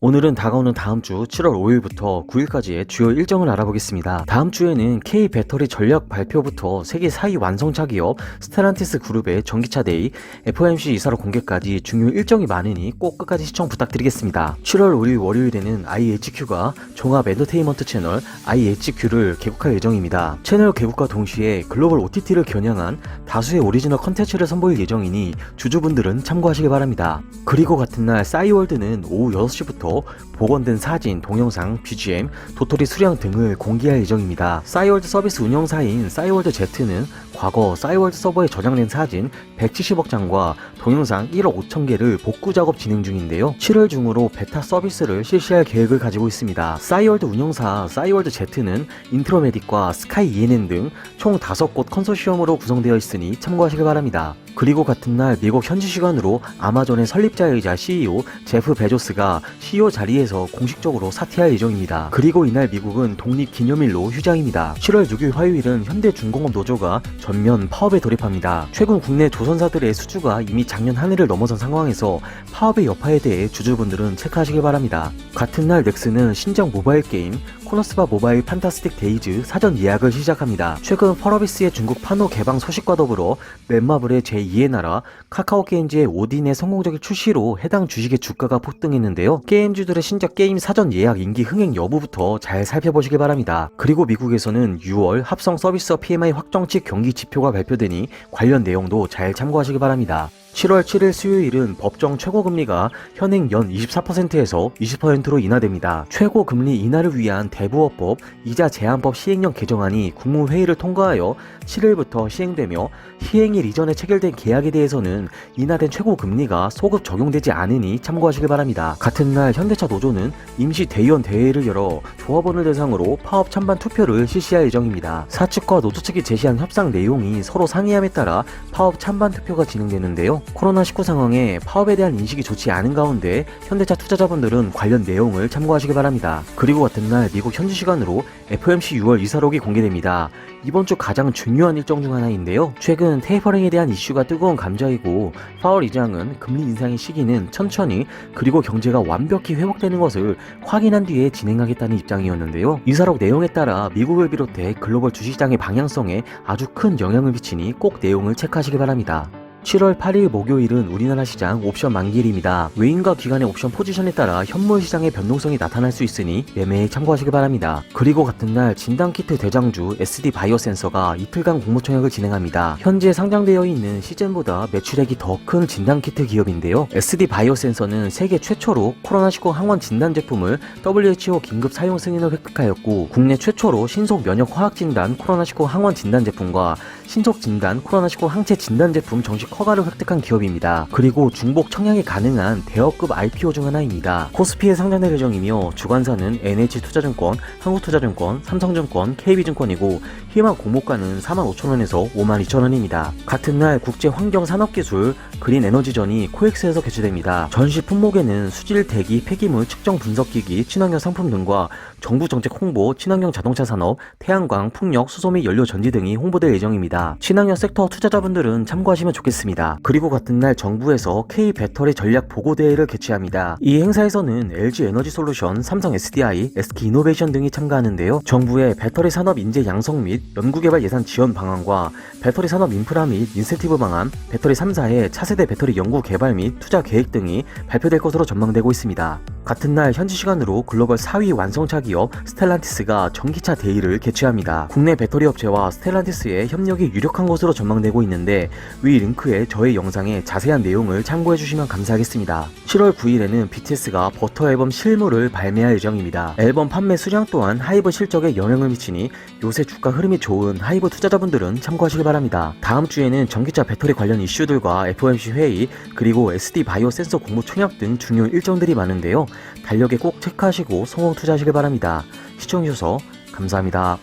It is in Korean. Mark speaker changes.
Speaker 1: 오늘은 다가오는 다음 주 7월 5일부터 9일까지의 주요 일정을 알아보겠습니다. 다음 주에는 K 배터리 전략 발표부터 세계 4위 완성차 기업 스텔란티스 그룹의 전기차 데이, FOMC 이사로 공개까지 중요 일정이 많으니 꼭 끝까지 시청 부탁드리겠습니다. 7월 5일 월요일에는 IHQ가 종합 엔터테인먼트 채널 IHQ를 개국할 예정입니다. 채널 개국과 동시에 글로벌 OTT를 겨냥한 다수의 오리지널 컨텐츠를 선보일 예정이니 주주분들은 참고하시기 바랍니다. 그리고 같은 날 싸이월드는 오후 6시부터 복원된 사진, 동영상, BGM, 도토리 수량 등을 공개할 예정입니다. 싸이월드 서비스 운영사인 싸이월드 Z는 과거 싸이월드 서버에 저장된 사진 170억 장과 동영상 1억 5천 개를 복구 작업 진행 중인데요. 7월 중으로 베타 서비스를 실시할 계획을 가지고 있습니다. 싸이월드 운영사 싸이월드 Z는 인트로메딕과 스카이 ENN 등 총 5곳 컨소시엄으로 구성되어 있으니 참고하시기 바랍니다. 그리고 같은 날 미국 현지 시간으로 아마존의 설립자이자 CEO 제프 베조스가 CEO 자리에서 공식적으로 사퇴할 예정입니다. 그리고 이날 미국은 독립기념일로 휴장입니다. 7월 6일 화요일은 현대중공업 노조가 전면 파업에 돌입합니다. 최근 국내 조선사들의 수주가 이미 작년 한 해를 넘어선 상황에서 파업의 여파에 대해 주주분들은 체크하시길 바랍니다. 같은 날 넥슨은 신작 모바일 게임 코너스바 모바일 판타스틱 데이즈 사전 예약을 시작합니다. 최근 펄어비스의 중국 판호 개방 소식과 더불어 넷마블의 제2의 나라, 카카오 게임즈의 오딘의 성공적인 출시로 해당 주식의 주가가 폭등했는데요. 게임주들의 신작 게임 사전 예약 인기 흥행 여부부터 잘 살펴보시기 바랍니다. 그리고 미국에서는 6월 합성 서비스업 PMI 확정치 경기 지표가 발표되니 관련 내용도 잘 참고하시기 바랍니다. 7월 7일 수요일은 법정 최고금리가 현행 연 24%에서 20%로 인하됩니다. 최고금리 인하를 위한 대부업법 이자 제한법 시행령 개정안이 국무회의를 통과하여 7일부터 시행되며 시행일 이전에 체결된 계약에 대해서는 인하된 최고금리가 소급 적용되지 않으니 참고하시길 바랍니다. 같은 날 현대차 노조는 임시 대의원 대회를 열어 조합원을 대상으로 파업 찬반 투표를 실시할 예정입니다. 사측과 노조 측이 제시한 협상 내용이 서로 상이함에 따라 파업 찬반 투표가 진행되는데요. 코로나19 상황에 파업에 대한 인식이 좋지 않은 가운데 현대차 투자자분들은 관련 내용을 참고하시기 바랍니다. 그리고 같은 날 미국 현지 시간으로 FOMC 6월 이사록이 공개됩니다. 이번 주 가장 중요한 일정 중 하나인데요. 최근 테이퍼링에 대한 이슈가 뜨거운 감자이고 파월 의장은 금리 인상의 시기는 천천히 그리고 경제가 완벽히 회복되는 것을 확인한 뒤에 진행하겠다는 입장이었는데요. 이사록 내용에 따라 미국을 비롯해 글로벌 주식시장의 방향성에 아주 큰 영향을 미치니 꼭 내용을 체크하시기 바랍니다. 7월 8일 목요일은 우리나라 시장 옵션 만기일입니다. 외인과 기관의 옵션 포지션에 따라 현물 시장의 변동성이 나타날 수 있으니 매매에 참고하시기 바랍니다. 그리고 같은 날 진단키트 대장주 SD 바이오 센서가 이틀간 공모 청약을 진행합니다. 현재 상장되어 있는 시즌보다 매출액이 더 큰 진단키트 기업인데요. SD 바이오 센서는 세계 최초로 코로나19 항원 진단 제품을 WHO 긴급 사용 승인을 획득하였고 국내 최초로 신속 면역 화학 진단 코로나19 항원 진단 제품과 신속 진단 코로나19 항체 진단 제품 정식 허가를 획득한 기업입니다. 그리고 중복 청약이 가능한 대여급 IPO 중 하나입니다. 코스피에 상장될 예정이며 주관사는 NH투자증권, 한국투자증권, 삼성증권, KB증권이고 희망 공모가는 45,000원에서 52,000원입니다. 같은 날 국제환경산업기술 그린에너지전이 코엑스에서 개최됩니다. 전시 품목에는 수질 대기 폐기물 측정 분석기기, 친환경 상품 등과 정부 정책 홍보, 친환경 자동차 산업, 태양광, 풍력, 수소 및 연료 전지 등이 홍보될 예정입니다. 친환경 섹터 투자자분들은 참고하시면 좋겠습니다. 그리고 같은 날 정부에서 K 배터리 전략 보고 대회를 개최합니다. 이 행사에서는 LG 에너지 솔루션, 삼성 SDI, SK 이노베이션 등이 참가하는데요. 정부의 배터리 산업 인재 양성 및 연구개발 예산 지원 방안과 배터리 산업 인프라 및 인센티브 방안, 배터리 3사의 차세대 배터리 연구 개발 및 투자 계획 등이 발표될 것으로 전망되고 있습니다. 같은 날 현지 시간으로 글로벌 4위 완성차 기업 스텔란티스가 전기차 대회를 개최합니다. 국내 배터리 업체와 스텔란티스의 협력이 유력한 것으로 전망되고 있는데 위 링크에 저의 영상에 자세한 내용을 참고해 주시면 감사하겠습니다. 7월 9일에는 BTS가 버터 앨범 실물을 발매할 예정입니다. 앨범 판매 수량 또한 하이브 실적에 영향을 미치니 요새 주가 흐름이 좋은 하이브 투자자분들은 참고하시기 바랍니다. 다음 주에는 전기차 배터리 관련 이슈들과 FOMC 회의 그리고 SD 바이오 센서 공모 총약 등 중요 일정들이 많은데요. 달력에 꼭 체크하시고 성공 투자하시길 바랍니다. 시청해주셔서 감사합니다.